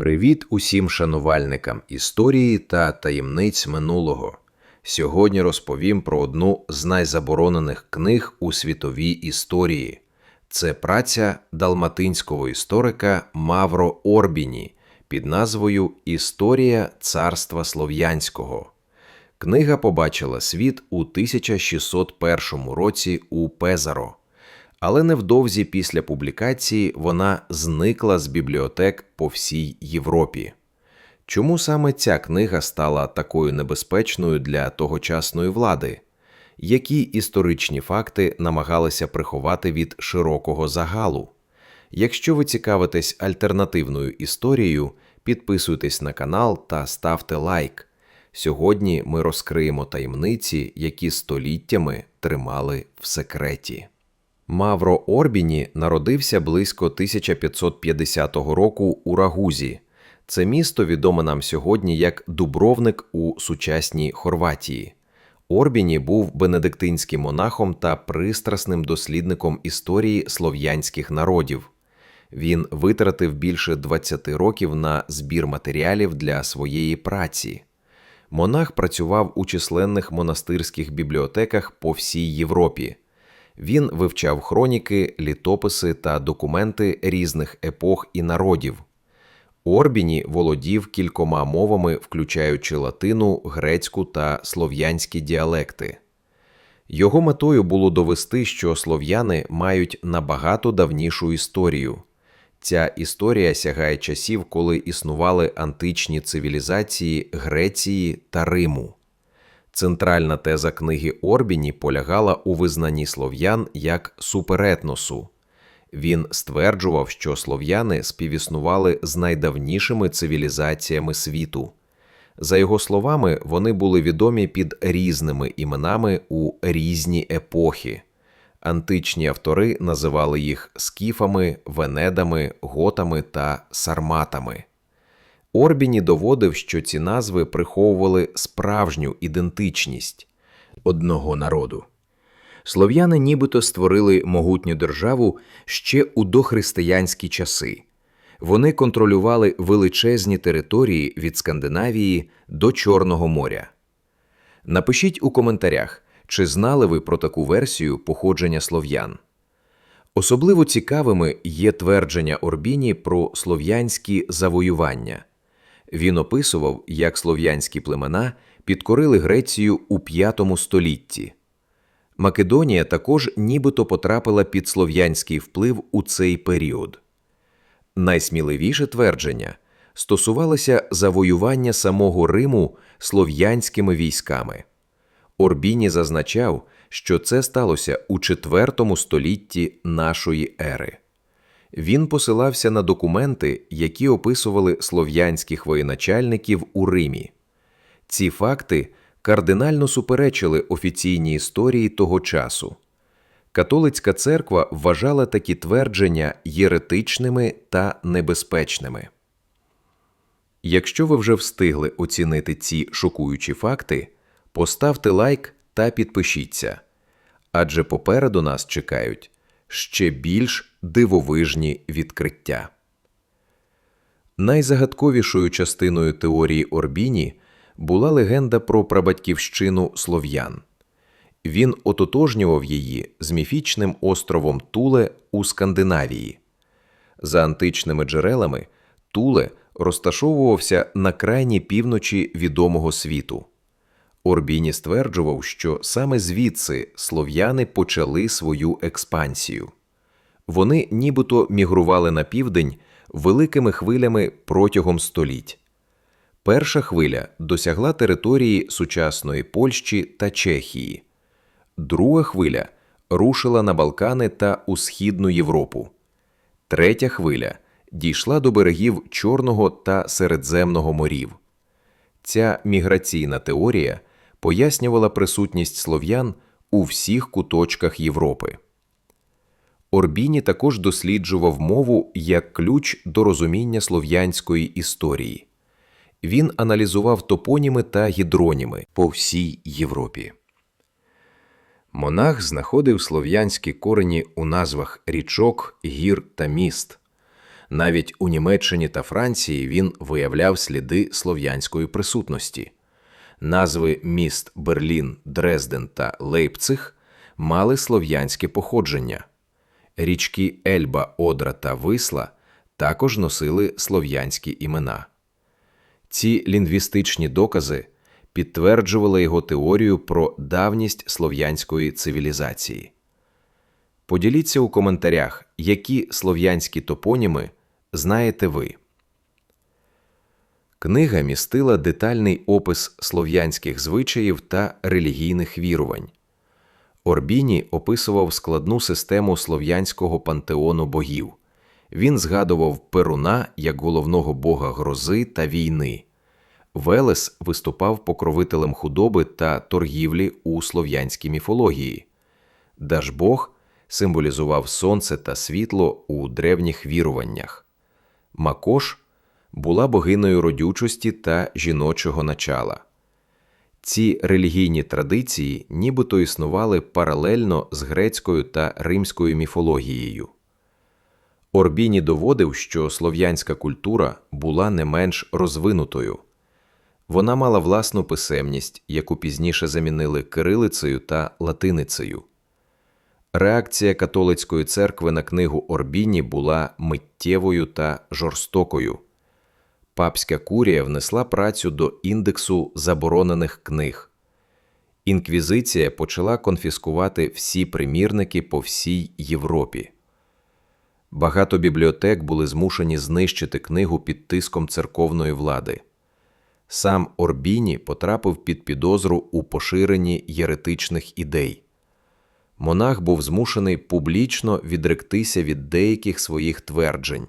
Привіт усім шанувальникам історії та таємниць минулого. Сьогодні розповім про одну з найзаборонених книг у світовій історії. Це праця далматинського історика Мавро Орбіні під назвою Історія царства слов'янського. Книга побачила світ у 1601 році у Пезаро, але невдовзі після публікації вона зникла з бібліотек по всій Європі. Чому саме ця книга стала такою небезпечною для тогочасної влади? Які історичні факти намагалися приховати від широкого загалу? Якщо ви цікавитесь альтернативною історією, підписуйтесь на канал та ставте лайк. Сьогодні ми розкриємо таємниці, які століттями тримали в секреті. Мавро Орбіні народився близько 1550 року у Рагузі. Це місто відоме нам сьогодні як Дубровник у сучасній Хорватії. Орбіні був бенедиктинським монахом та пристрасним дослідником історії слов'янських народів. Він витратив більше 20 років на збір матеріалів для своєї праці. Монах працював у численних монастирських бібліотеках по всій Європі. Він вивчав хроніки, літописи та документи різних епох і народів. Орбіні володів кількома мовами, включаючи латину, грецьку та слов'янські діалекти. Його метою було довести, що слов'яни мають набагато давнішу історію. Ця історія сягає часів, коли існували античні цивілізації Греції та Риму. Центральна теза книги Орбіні полягала у визнанні слов'ян як суперетносу. Він стверджував, що слов'яни співіснували з найдавнішими цивілізаціями світу. За його словами, вони були відомі під різними іменами у різні епохи. Античні автори називали їх скіфами, венедами, готами та сарматами. Орбіні доводив, що ці назви приховували справжню ідентичність одного народу. Слов'яни нібито створили могутню державу ще у дохристиянські часи. Вони контролювали величезні території від Скандинавії до Чорного моря. Напишіть у коментарях, чи знали ви про таку версію походження слов'ян. Особливо цікавими є твердження Орбіні про слов'янські завоювання. Він описував, як слов'янські племена підкорили Грецію у V столітті. Македонія також нібито потрапила під слов'янський вплив у цей період. Найсміливіше твердження стосувалося завоювання самого Риму слов'янськими військами. Орбіні зазначав, що це сталося у IV столітті нашої ери. Він посилався на документи, які описували слов'янських воєначальників у Римі. Ці факти кардинально суперечили офіційній історії того часу. Католицька церква вважала такі твердження єретичними та небезпечними. Якщо ви вже встигли оцінити ці шокуючі факти, поставте лайк та підпишіться, адже попереду нас чекають ще більш дивовижні відкриття. Найзагадковішою частиною теорії Орбіні була легенда про прабатьківщину слов'ян. Він ототожнював її з міфічним островом Туле у Скандинавії. За античними джерелами, Туле розташовувався на крайній півночі відомого світу. Орбіні стверджував, що саме звідси слов'яни почали свою експансію. Вони нібито мігрували на південь великими хвилями протягом століть. Перша хвиля досягла території сучасної Польщі та Чехії, друга хвиля рушила на Балкани та у Східну Європу, третя хвиля дійшла до берегів Чорного та Середземного морів. Ця міграційна теорія пояснювала присутність слов'ян у всіх куточках Європи. Орбіні також досліджував мову як ключ до розуміння слов'янської історії. Він аналізував топоніми та гідроніми по всій Європі. Монах знаходив слов'янські корені у назвах річок, гір та міст. Навіть у Німеччині та Франції він виявляв сліди слов'янської присутності. Назви міст Берлін, Дрезден та Лейпциг мали слов'янське походження. Річки Ельба, Одра та Висла також носили слов'янські імена. Ці лінгвістичні докази підтверджували його теорію про давність слов'янської цивілізації. Поділіться у коментарях, які слов'янські топоніми знаєте ви. Книга містила детальний опис слов'янських звичаїв та релігійних вірувань. Орбіні описував складну систему слов'янського пантеону богів. Він згадував Перуна як головного бога грози та війни. Велес виступав покровителем худоби та торгівлі у слов'янській міфології. Дажбог символізував сонце та світло у древніх віруваннях. Макош була богиною родючості та жіночого начала. Ці релігійні традиції нібито існували паралельно з грецькою та римською міфологією. Орбіні доводив, що слов'янська культура була не менш розвинутою. Вона мала власну писемність, яку пізніше замінили кирилицею та латиницею. Реакція католицької церкви на книгу Орбіні була миттєвою та жорстокою. Папська курія внесла працю до індексу заборонених книг. Інквізиція почала конфіскувати всі примірники по всій Європі. Багато бібліотек були змушені знищити книгу під тиском церковної влади. Сам Орбіні потрапив під підозру у поширенні єретичних ідей. Монах був змушений публічно відректися від деяких своїх тверджень,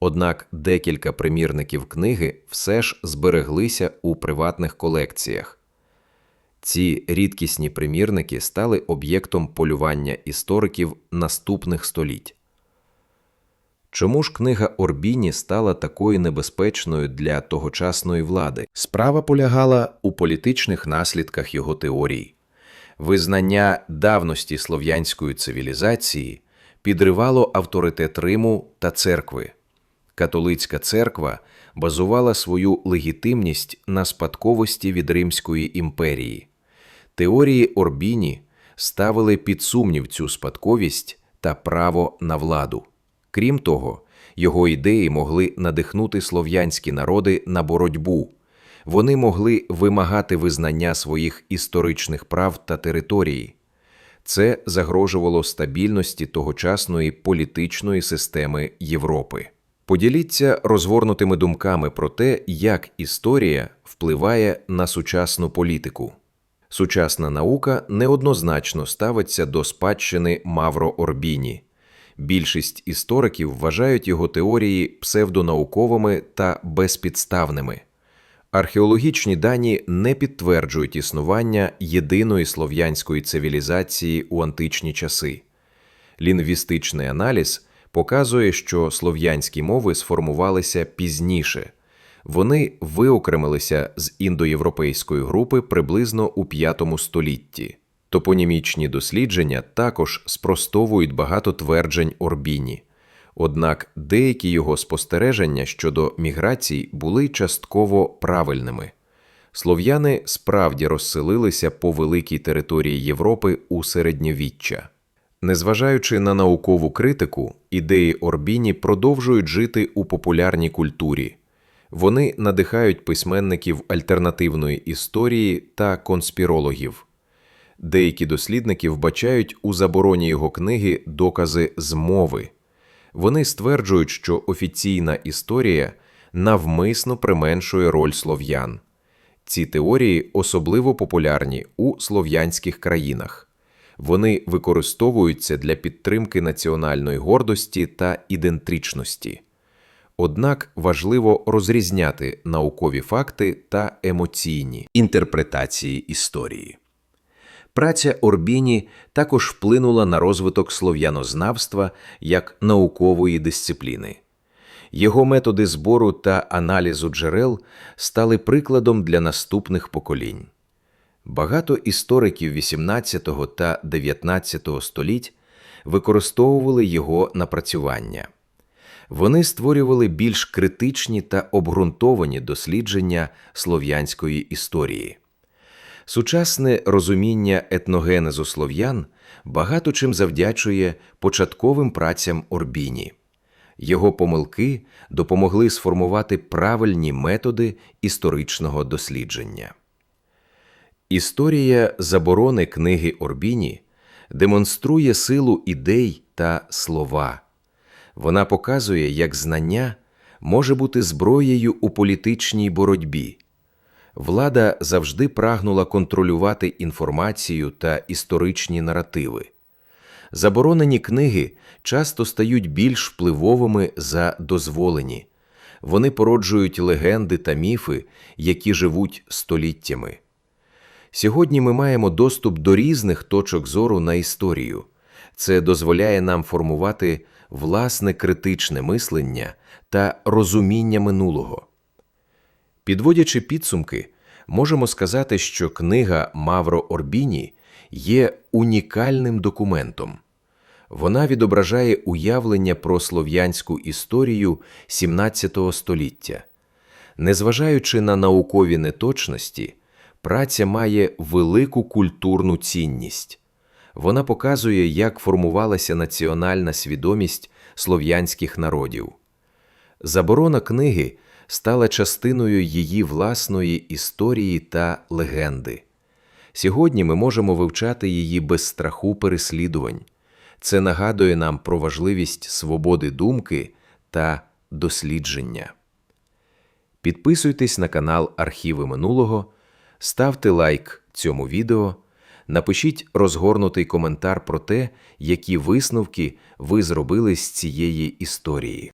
однак декілька примірників книги все ж збереглися у приватних колекціях. Ці рідкісні примірники стали об'єктом полювання істориків наступних століть. Чому ж книга Орбіні стала такою небезпечною для тогочасної влади? Справа полягала у політичних наслідках його теорій. Визнання давності слов'янської цивілізації підривало авторитет Риму та церкви. Католицька церква базувала свою легітимність на спадковості від Римської імперії. Теорії Орбіні ставили під сумнів цю спадковість та право на владу. Крім того, його ідеї могли надихнути слов'янські народи на боротьбу. Вони могли вимагати визнання своїх історичних прав та території. Це загрожувало стабільності тогочасної політичної системи Європи. Поділіться розгорнутими думками про те, як історія впливає на сучасну політику. Сучасна наука неоднозначно ставиться до спадщини Мавро Орбіні. Більшість істориків вважають його теорії псевдонауковими та безпідставними. Археологічні дані не підтверджують існування єдиної слов'янської цивілізації у античні часи. Лінгвістичний аналіз показує, що слов'янські мови сформувалися пізніше, вони виокремилися з індоєвропейської групи приблизно у V столітті. Топонімічні дослідження також спростовують багато тверджень Орбіні. Однак деякі його спостереження щодо міграцій були частково правильними. Слов'яни справді розселилися по великій території Європи у середньовіччя. Незважаючи на наукову критику, ідеї Орбіні продовжують жити у популярній культурі. Вони надихають письменників альтернативної історії та конспірологів. Деякі дослідники вбачають у забороні його книги докази змови. Вони стверджують, що офіційна історія навмисно применшує роль слов'ян. Ці теорії особливо популярні у слов'янських країнах. Вони використовуються для підтримки національної гордості та ідентричності. Однак важливо розрізняти наукові факти та емоційні інтерпретації історії. Праця Орбіні також вплинула на розвиток слов'янознавства як наукової дисципліни. Його методи збору та аналізу джерел стали прикладом для наступних поколінь. Багато істориків XVIII та XIX століть використовували його напрацювання. Вони створювали більш критичні та обґрунтовані дослідження слов'янської історії. Сучасне розуміння етногенезу слов'ян багато чим завдячує початковим працям Орбіні. Його помилки допомогли сформувати правильні методи історичного дослідження. Історія заборони книги Орбіні демонструє силу ідей та слова. Вона показує, як знання може бути зброєю у політичній боротьбі. Влада завжди прагнула контролювати інформацію та історичні наративи. Заборонені книги часто стають більш впливовими за дозволені. Вони породжують легенди та міфи, які живуть століттями. Сьогодні ми маємо доступ до різних точок зору на історію. Це дозволяє нам формувати власне критичне мислення та розуміння минулого. Підводячи підсумки, можемо сказати, що книга Мавро Орбіні є унікальним документом. Вона відображає уявлення про слов'янську історію XVII століття. Незважаючи на наукові неточності, праця має велику культурну цінність. Вона показує, як формувалася національна свідомість слов'янських народів. Заборона книги стала частиною її власної історії та легенди. Сьогодні ми можемо вивчати її без страху переслідувань. Це нагадує нам про важливість свободи думки та дослідження. Підписуйтесь на канал Архіви минулого, ставте лайк цьому відео, напишіть розгорнутий коментар про те, які висновки ви зробили з цієї історії.